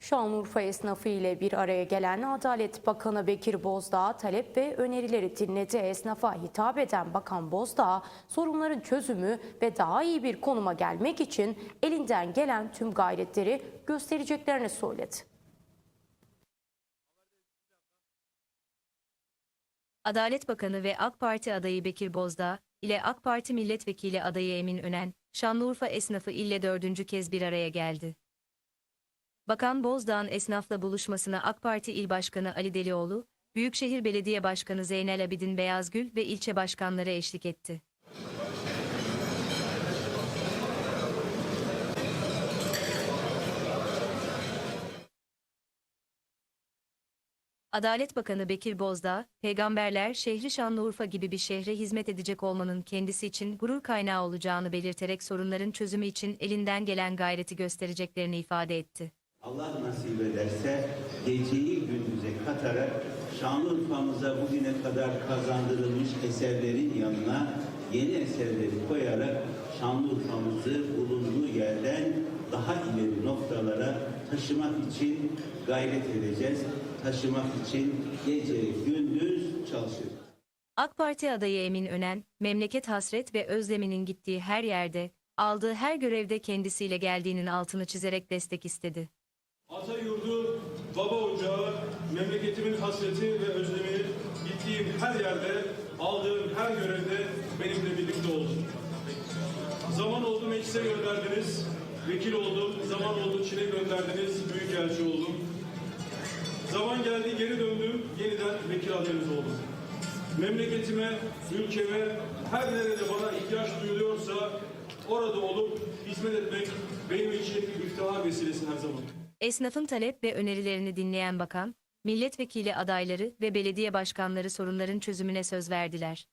Şanlıurfa esnafı ile bir araya gelen Adalet Bakanı Bekir Bozdağ talep ve önerileri dinledi. Esnafa hitap eden Bakan Bozdağ sorunların çözümü ve daha iyi bir konuma gelmek için elinden gelen tüm gayretleri göstereceklerini söyledi. Adalet Bakanı ve AK Parti adayı Bekir Bozdağ ile AK Parti milletvekili adayı Emin Önen, Şanlıurfa esnafı ile dördüncü kez bir araya geldi. Bakan Bozdağ'ın esnafla buluşmasına AK Parti İl Başkanı Ali Delioğlu, Büyükşehir Belediye Başkanı Zeynel Abidin Beyazgül ve ilçe başkanları eşlik etti. Adalet Bakanı Bekir Bozdağ, peygamberler şehri Şanlıurfa gibi bir şehre hizmet edecek olmanın kendisi için gurur kaynağı olacağını belirterek sorunların çözümü için elinden gelen gayreti göstereceklerini ifade etti. Allah nasip ederse geceyi gündüze katarak Şanlıurfa'mıza bugüne kadar kazandırılmış eserlerin yanına yeni eserleri koyarak Şanlıurfa'mızı bulunduğu yerden daha ileri noktalara taşımak için gayret edeceğiz. Taşımak için gece gündüz çalışacağız. AK Parti adayı Emin Önen, memleket hasret ve özleminin gittiği her yerde, aldığı her görevde kendisiyle geldiğinin altını çizerek destek istedi. Ata yurdu, baba ocağı, memleketimin hasreti ve özlemi gittiğim her yerde, aldığım her görevde benimle birlikte oldu. Zaman oldu meclise gönderdiniz, vekil oldum, zaman oldu Çin'e gönderdiniz, büyükelçi oldum. Zaman geldi geri döndüm, yeniden vekil adayınız oldum. Memleketime, ülkeme, her nerede bana ihtiyaç duyuluyorsa orada olup hizmet etmek benim için iftihar vesilesi her zaman. Esnafın talep ve önerilerini dinleyen bakan, milletvekili adayları ve belediye başkanları sorunların çözümüne söz verdiler.